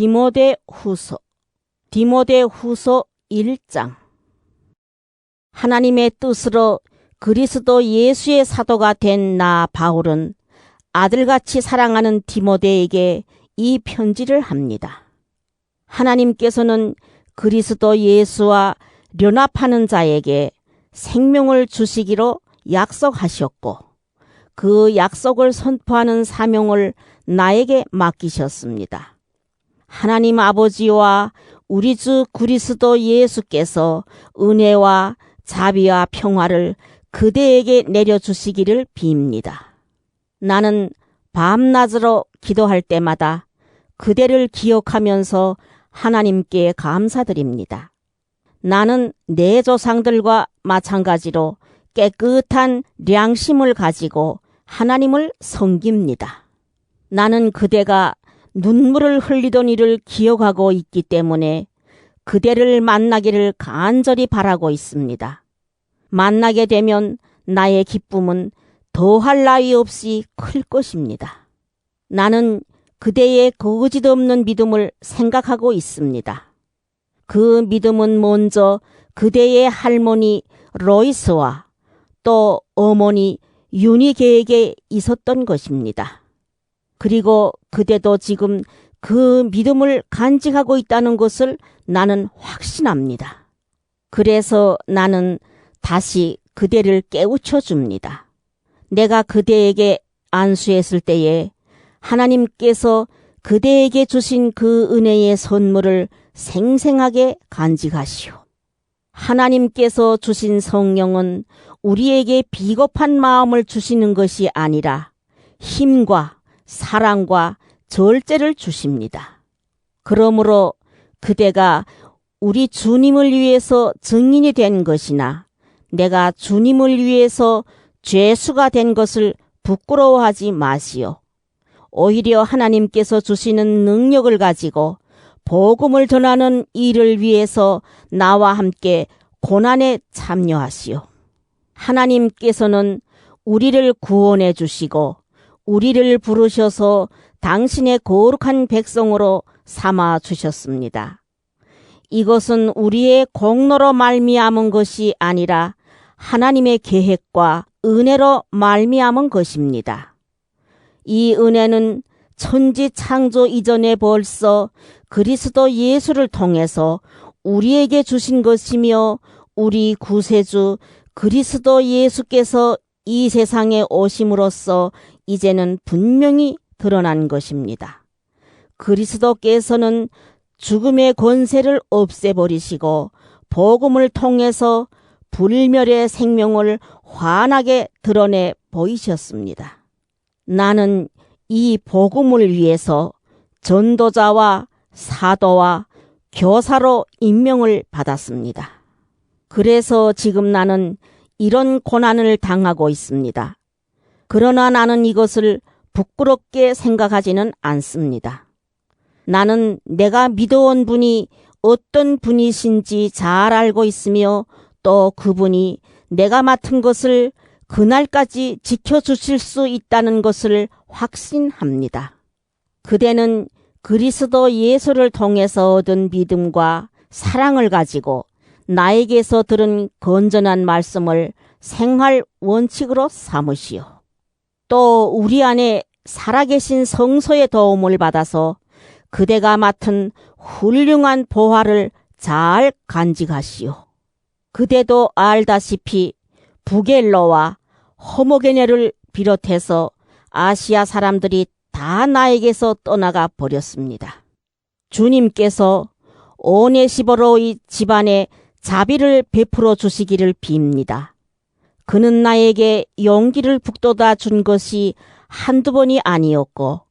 디모데 후서 디모데 후서 1장 하나님의 뜻으로 그리스도 예수의 사도가 된 나 바울은 아들같이 사랑하는 디모데에게 이 편지를 합니다. 하나님께서는 그리스도 예수와 연합하는 자에게 생명을 주시기로 약속하셨고 그 약속을 선포하는 사명을 나에게 맡기셨습니다. 하나님 아버지와 우리 주 그리스도 예수께서 은혜와 자비와 평화를 그대에게 내려주시기를 빕니다. 나는 밤낮으로 기도할 때마다 그대를 기억하면서 하나님께 감사드립니다. 나는 내 조상들과 마찬가지로 깨끗한良심을 가지고 하나님을 섬깁니다. 나는 그대가 눈물을 흘리던 일을 기억하고 있기 때문에 그대를 만나기를 간절히 바라고 있습니다. 만나게 되면 나의 기쁨은 더할 나위 없이 클 것입니다. 나는 그대의 거짓 없는 믿음을 생각하고 있습니다. 그 믿음은 먼저 그대의 할머니 로이스와 또 어머니 유니게에게 있었던 것입니다. 그리고 그대도 지금 그 믿음을 간직하고 있다는 것을 나는 확신합니다. 그래서 나는 다시 그대를 깨우쳐 줍니다. 내가 그대에게 안수했을 때에 하나님께서 그대에게 주신 그 은혜의 선물을 생생하게 간직하시오. 하나님께서 주신 성령은 우리에게 비겁한 마음을 주시는 것이 아니라 힘과 사랑과 절제를 주십니다. 그러므로 그대가 우리 주님을 위해서 증인이 된 것이나 내가 주님을 위해서 죄수가 된 것을 부끄러워하지 마시오. 오히려 하나님께서 주시는 능력을 가지고 복음을 전하는 일을 위해서 나와 함께 고난에 참여하시오. 하나님께서는 우리를 구원해 주시고 우리를 부르셔서 당신의 거룩한 백성으로 삼아 주셨습니다. 이것은 우리의 공로로 말미암은 것이 아니라 하나님의 계획과 은혜로 말미암은 것입니다. 이 은혜는 천지 창조 이전에 벌써 그리스도 예수를 통해서 우리에게 주신 것이며 우리 구세주 그리스도 예수께서 이 세상에 오심으로써 이제는 분명히 드러난 것입니다. 그리스도께서는 죽음의 권세를 없애버리시고 복음을 통해서 불멸의 생명을 환하게 드러내 보이셨습니다. 나는 이 복음을 위해서 전도자와 사도와 교사로 임명을 받았습니다. 그래서 지금 나는 이런 고난을 당하고 있습니다. 그러나 나는 이것을 부끄럽게 생각하지는 않습니다. 나는 내가 믿어온 분이 어떤 분이신지 잘 알고 있으며 또 그분이 내가 맡은 것을 그날까지 지켜주실 수 있다는 것을 확신합니다. 그대는 그리스도 예수를 통해서 얻은 믿음과 사랑을 가지고 나에게서 들은 건전한 말씀을 생활 원칙으로 삼으시오. 또 우리 안에 살아계신 성소의 도움을 받아서 그대가 맡은 훌륭한 보화를 잘 간직하시오. 그대도 알다시피 부겔로와 호모게네를 비롯해서 아시아 사람들이 다 나에게서 떠나가 버렸습니다. 주님께서 오네시버로의 집안에 자비를 베풀어 주시기를 빕니다. 그는 나에게 용기를 북돋아 준 것이 한두 번이 아니었고,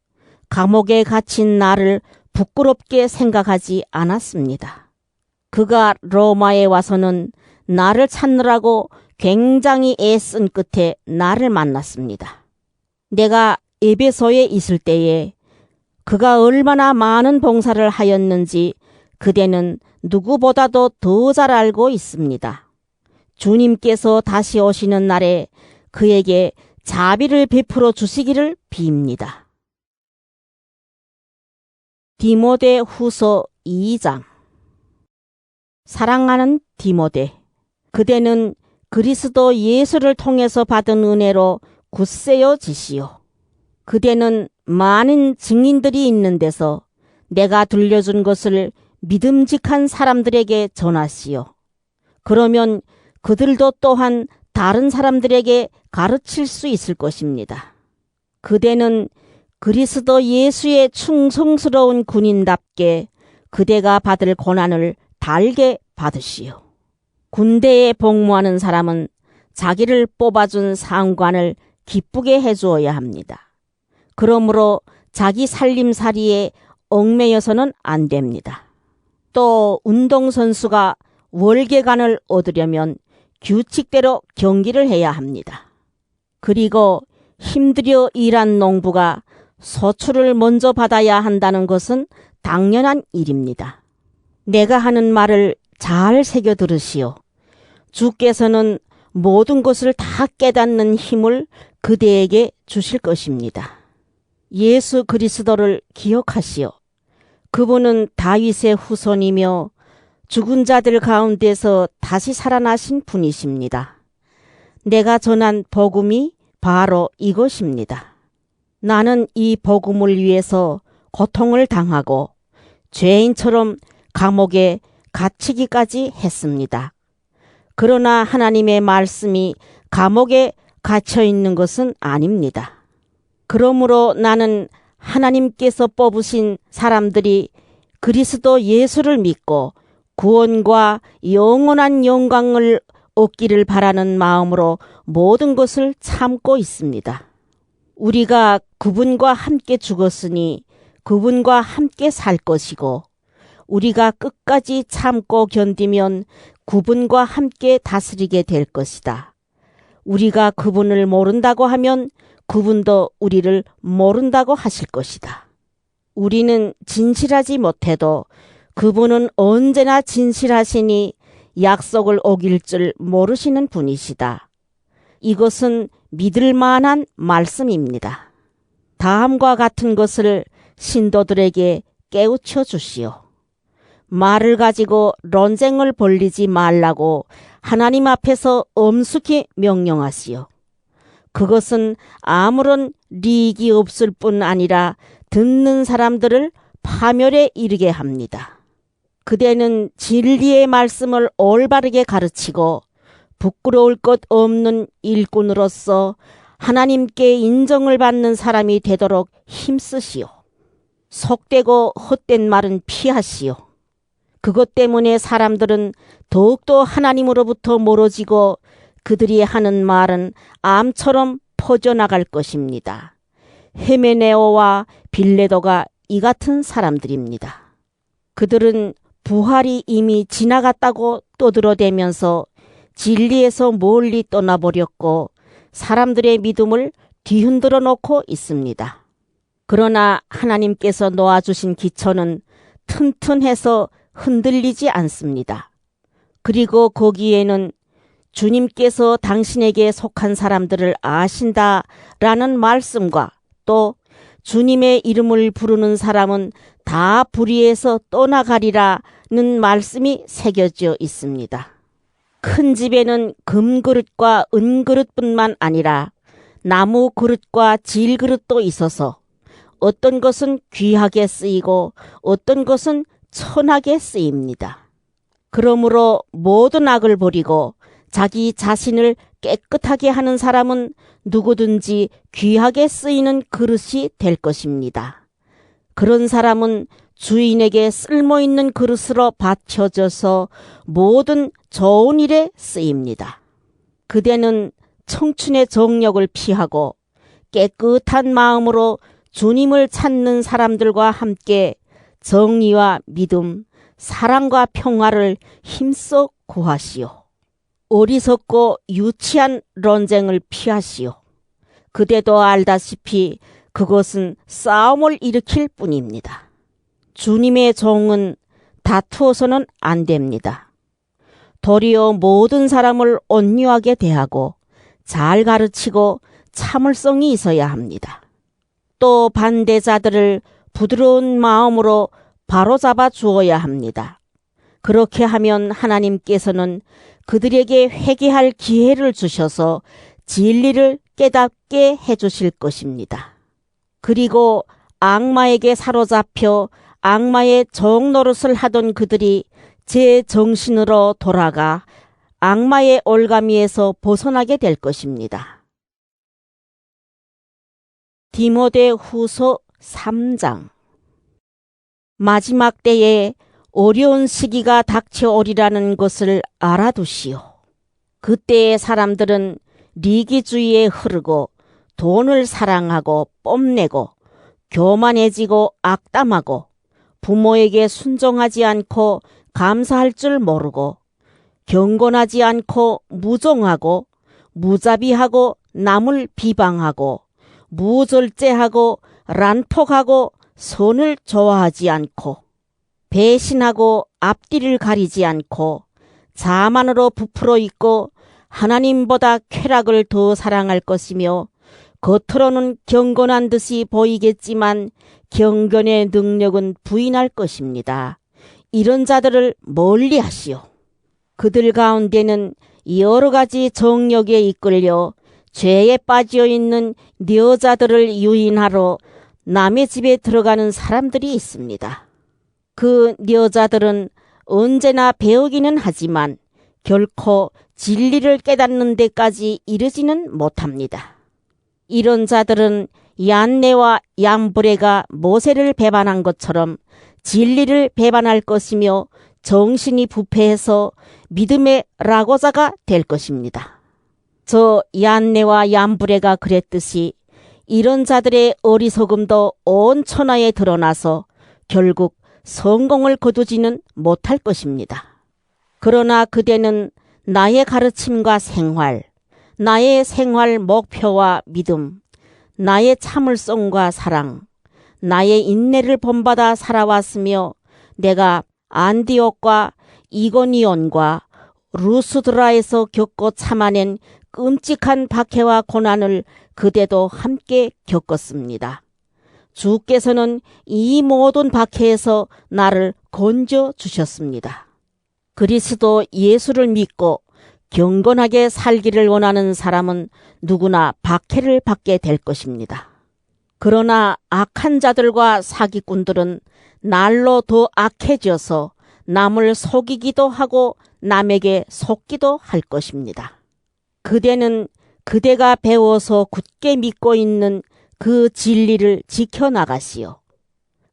감옥에 갇힌 나를 부끄럽게 생각하지 않았습니다. 그가 로마에 와서는 나를 찾느라고 굉장히 애쓴 끝에 나를 만났습니다. 내가 에베소에 있을 때에 그가 얼마나 많은 봉사를 하였는지 그대는 누구보다도 더 잘 알고 있습니다. 주님께서 다시 오시는 날에 그에게 자비를 베풀어 주시기를 빕니다. 디모데 후서 2장 사랑하는 디모데 그대는 그리스도 예수를 통해서 받은 은혜로 굳세어지시오. 그대는 많은 증인들이 있는 데서 내가 들려준 것을 믿음직한 사람들에게 전하시오. 그러면 그들도 또한 다른 사람들에게 가르칠 수 있을 것입니다. 그대는 그리스도 예수의 충성스러운 군인답게 그대가 받을 고난을 달게 받으시오. 군대에 복무하는 사람은 자기를 뽑아준 상관을 기쁘게 해주어야 합니다. 그러므로 자기 살림살이에 얽매여서는 안 됩니다. 또 운동선수가 월계관을 얻으려면 규칙대로 경기를 해야 합니다. 그리고 힘들여 일한 농부가 소출을 먼저 받아야 한다는 것은 당연한 일입니다. 내가 하는 말을 잘 새겨 들으시오. 주께서는 모든 것을 다 깨닫는 힘을 그대에게 주실 것입니다. 예수 그리스도를 기억하시오. 그분은 다윗의 후손이며 죽은 자들 가운데서 다시 살아나신 분이십니다. 내가 전한 복음이 바로 이것입니다. 나는 이 복음을 위해서 고통을 당하고 죄인처럼 감옥에 갇히기까지 했습니다. 그러나 하나님의 말씀이 감옥에 갇혀 있는 것은 아닙니다. 그러므로 나는 하나님께서 뽑으신 사람들이 그리스도 예수를 믿고 구원과 영원한 영광을 얻기를 바라는 마음으로 모든 것을 참고 있습니다. 우리가 그분과 함께 죽었으니 그분과 함께 살 것이고 우리가 끝까지 참고 견디면 그분과 함께 다스리게 될 것이다. 우리가 그분을 모른다고 하면 그분도 우리를 모른다고 하실 것이다. 우리는 진실하지 못해도 그분은 언제나 진실하시니 약속을 어길 줄 모르시는 분이시다. 이것은 믿을 만한 말씀입니다. 다음과 같은 것을 신도들에게 깨우쳐 주시오. 말을 가지고 논쟁을 벌리지 말라고 하나님 앞에서 엄숙히 명령하시오. 그것은 아무런 리익이 없을 뿐 아니라 듣는 사람들을 파멸에 이르게 합니다. 그대는 진리의 말씀을 올바르게 가르치고 부끄러울 것 없는 일꾼으로서 하나님께 인정을 받는 사람이 되도록 힘쓰시오. 속되고 헛된 말은 피하시오. 그것 때문에 사람들은 더욱더 하나님으로부터 멀어지고 그들이 하는 말은 암처럼 퍼져나갈 것입니다. 헤메네오와 빌레도가 이 같은 사람들입니다. 그들은 부활이 이미 지나갔다고 떠들어대면서 진리에서 멀리 떠나버렸고 사람들의 믿음을 뒤흔들어 놓고 있습니다. 그러나 하나님께서 놓아주신 기초는 튼튼해서 흔들리지 않습니다. 그리고 거기에는 주님께서 당신에게 속한 사람들을 아신다 라는 말씀과 또 주님의 이름을 부르는 사람은 다 불의에서 떠나가리라는 말씀이 새겨져 있습니다. 큰 집에는 금그릇과 은그릇뿐만 아니라 나무 그릇과 질 그릇도 있어서 어떤 것은 귀하게 쓰이고 어떤 것은 천하게 쓰입니다. 그러므로 모든 악을 버리고 자기 자신을 깨끗하게 하는 사람은 누구든지 귀하게 쓰이는 그릇이 될 것입니다. 그런 사람은 주인에게 쓸모 있는 그릇으로 받쳐져서 모든 좋은 일에 쓰입니다. 그대는 청춘의 정력을 피하고 깨끗한 마음으로 주님을 찾는 사람들과 함께 정의와 믿음, 사랑과 평화를 힘써 구하시오. 어리석고 유치한 논쟁을 피하시오. 그대도 알다시피 그것은 싸움을 일으킬 뿐입니다. 주님의 종은 다투어서는 안 됩니다. 도리어 모든 사람을 온유하게 대하고 잘 가르치고 참을성이 있어야 합니다. 또 반대자들을 부드러운 마음으로 바로잡아 주어야 합니다. 그렇게 하면 하나님께서는 그들에게 회개할 기회를 주셔서 진리를 깨닫게 해주실 것입니다. 그리고 악마에게 사로잡혀 악마의 정노릇을 하던 그들이 제 정신으로 돌아가 악마의 올가미에서 벗어나게 될 것입니다. 디모데 후서 3장 마지막 때에 어려운 시기가 닥쳐오리라는 것을 알아두시오. 그때의 사람들은 리기주의에 흐르고 돈을 사랑하고 뽐내고 교만해지고 악담하고 부모에게 순종하지 않고 감사할 줄 모르고 경건하지 않고 무종하고 무자비하고 남을 비방하고 무절제하고 란폭하고 선을 좋아하지 않고 배신하고 앞뒤를 가리지 않고 자만으로 부풀어 있고 하나님보다 쾌락을 더 사랑할 것이며 겉으로는 경건한 듯이 보이겠지만 경건의 능력은 부인할 것입니다. 이런 자들을 멀리 하시오. 그들 가운데는 여러 가지 정력에 이끌려 죄에 빠져 있는 여자들을 유인하러 남의 집에 들어가는 사람들이 있습니다. 그 여자들은 언제나 배우기는 하지만 결코 진리를 깨닫는 데까지 이르지는 못합니다. 이런 자들은 얀네와 얀브레가 모세를 배반한 것처럼 진리를 배반할 것이며 정신이 부패해서 믿음의 라고자가 될 것입니다. 저 얀네와 얀브레가 그랬듯이 이런 자들의 어리석음도 온 천하에 드러나서 결국 성공을 거두지는 못할 것입니다. 그러나 그대는 나의 가르침과 생활, 나의 생활 목표와 믿음, 나의 참을성과 사랑, 나의 인내를 본받아 살아왔으며 내가 안디옥과 이고니온과 루스드라에서 겪고 참아낸 끔찍한 박해와 고난을 그대도 함께 겪었습니다. 주께서는 이 모든 박해에서 나를 건져 주셨습니다. 그리스도 예수를 믿고 경건하게 살기를 원하는 사람은 누구나 박해를 받게 될 것입니다. 그러나 악한 자들과 사기꾼들은 날로 더 악해져서 남을 속이기도 하고 남에게 속기도 할 것입니다. 그대는 그대가 배워서 굳게 믿고 있는 그 진리를 지켜나가시오.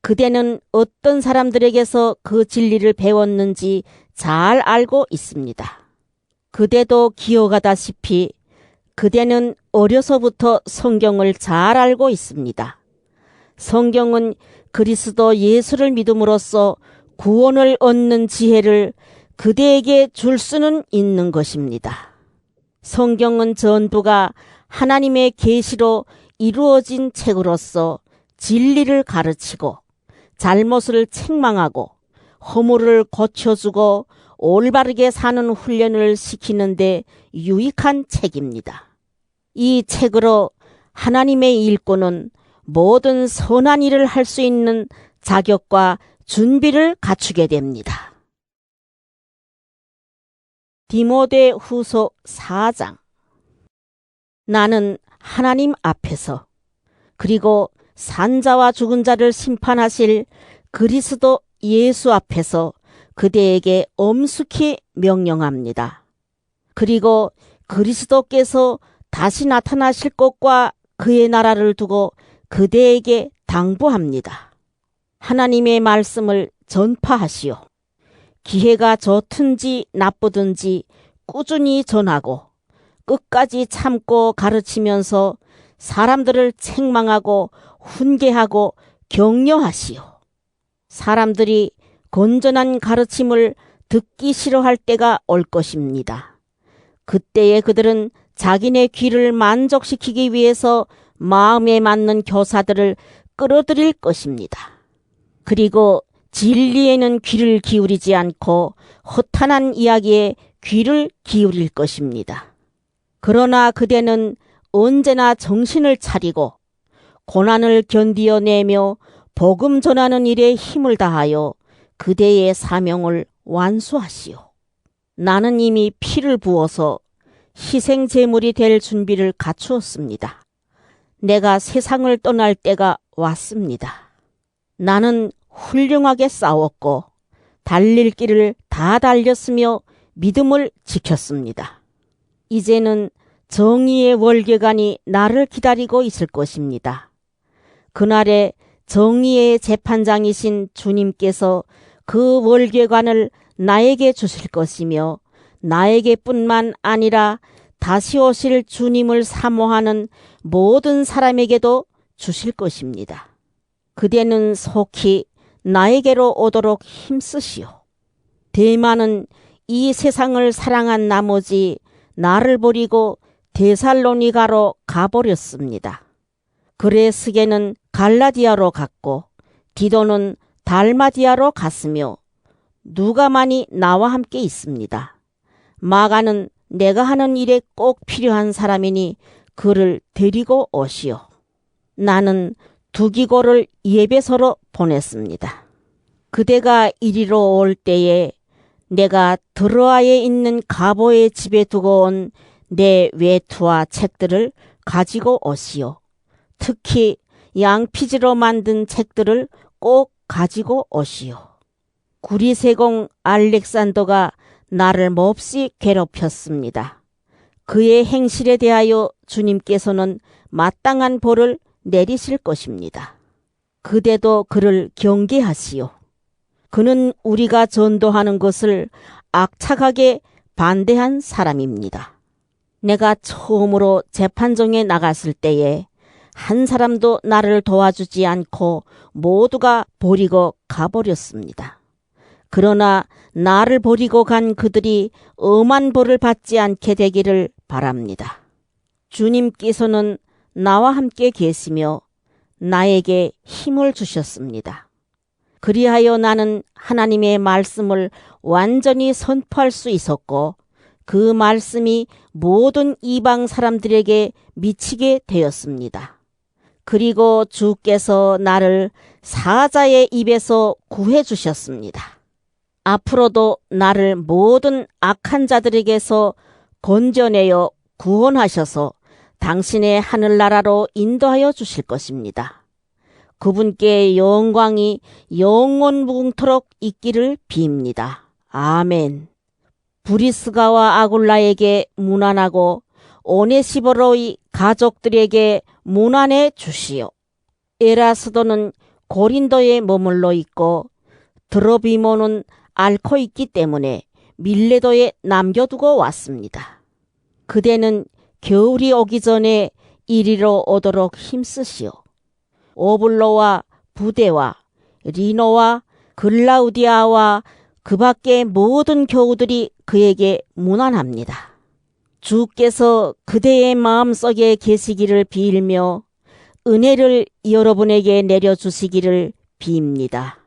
그대는 어떤 사람들에게서 그 진리를 배웠는지 잘 알고 있습니다. 그대도 기억하다시피 그대는 어려서부터 성경을 잘 알고 있습니다. 성경은 그리스도 예수를 믿음으로써 구원을 얻는 지혜를 그대에게 줄 수는 있는 것입니다. 성경은 전부가 하나님의 계시로 이루어진 책으로서 진리를 가르치고 잘못을 책망하고 허물을 고쳐주고 올바르게 사는 훈련을 시키는데 유익한 책입니다. 이 책으로 하나님의 일꾼은 모든 선한 일을 할 수 있는 자격과 준비를 갖추게 됩니다. 디모데 후소 4장 나는 하나님 앞에서 그리고 산자와 죽은 자를 심판하실 그리스도 예수 앞에서 그대에게 엄숙히 명령합니다. 그리고 그리스도께서 다시 나타나실 것과 그의 나라를 두고 그대에게 당부합니다. 하나님의 말씀을 전파하시오. 기회가 좋든지 나쁘든지 꾸준히 전하고 끝까지 참고 가르치면서 사람들을 책망하고 훈계하고 격려하시오. 사람들이 건전한 가르침을 듣기 싫어할 때가 올 것입니다. 그때에 그들은 자기네 귀를 만족시키기 위해서 마음에 맞는 교사들을 끌어들일 것입니다. 그리고 진리에는 귀를 기울이지 않고 허탄한 이야기에 귀를 기울일 것입니다. 그러나 그대는 언제나 정신을 차리고 고난을 견디어내며 복음 전하는 일에 힘을 다하여 그대의 사명을 완수하시오. 나는 이미 피를 부어서 희생 제물이 될 준비를 갖추었습니다. 내가 세상을 떠날 때가 왔습니다. 나는 훌륭하게 싸웠고 달릴 길을 다 달렸으며 믿음을 지켰습니다. 이제는 정의의 월계관이 나를 기다리고 있을 것입니다. 그날에 정의의 재판장이신 주님께서 그 월계관을 나에게 주실 것이며 나에게뿐만 아니라 다시 오실 주님을 사모하는 모든 사람에게도 주실 것입니다. 그대는 속히 나에게로 오도록 힘쓰시오. 대만은 이 세상을 사랑한 나머지 나를 버리고 데살로니가로 가버렸습니다. 그레스게는 갈라디아로 갔고 디도는 달마디아로 갔으며 누가만이 나와 함께 있습니다. 마가는 내가 하는 일에 꼭 필요한 사람이니 그를 데리고 오시오. 나는 두기고를 예배소로 보냈습니다. 그대가 이리로 올 때에 내가 드로아에 있는 가보의 집에 두고 온 내 외투와 책들을 가지고 오시오. 특히 양피지로 만든 책들을 꼭 가지고 오시오. 구리세공 알렉산더가 나를 몹시 괴롭혔습니다. 그의 행실에 대하여 주님께서는 마땅한 벌을 내리실 것입니다. 그대도 그를 경계하시오. 그는 우리가 전도하는 것을 악착하게 반대한 사람입니다. 내가 처음으로 재판정에 나갔을 때에 한 사람도 나를 도와주지 않고 모두가 버리고 가버렸습니다. 그러나 나를 버리고 간 그들이 엄한 벌을 받지 않게 되기를 바랍니다. 주님께서는 나와 함께 계시며 나에게 힘을 주셨습니다. 그리하여 나는 하나님의 말씀을 완전히 선포할 수 있었고 그 말씀이 모든 이방 사람들에게 미치게 되었습니다. 그리고 주께서 나를 사자의 입에서 구해 주셨습니다. 앞으로도 나를 모든 악한 자들에게서 건져내어 구원하셔서 당신의 하늘나라로 인도하여 주실 것입니다. 그분께 영광이 영원 무궁토록 있기를 빕니다. 아멘. 브리스가와 아굴라에게 문안하고 오네시보로의 가족들에게 문안해 주시오. 에라스도는 고린도에 머물러 있고 드로비모는 앓고 있기 때문에 밀레도에 남겨두고 왔습니다. 그대는 겨울이 오기 전에 이리로 오도록 힘쓰시오. 오블로와 부대와 리노와 글라우디아와 그 밖의 모든 교우들이 그에게 문안합니다. 주께서 그대의 마음속에 계시기를 빌며 은혜를 여러분에게 내려주시기를 빕니다.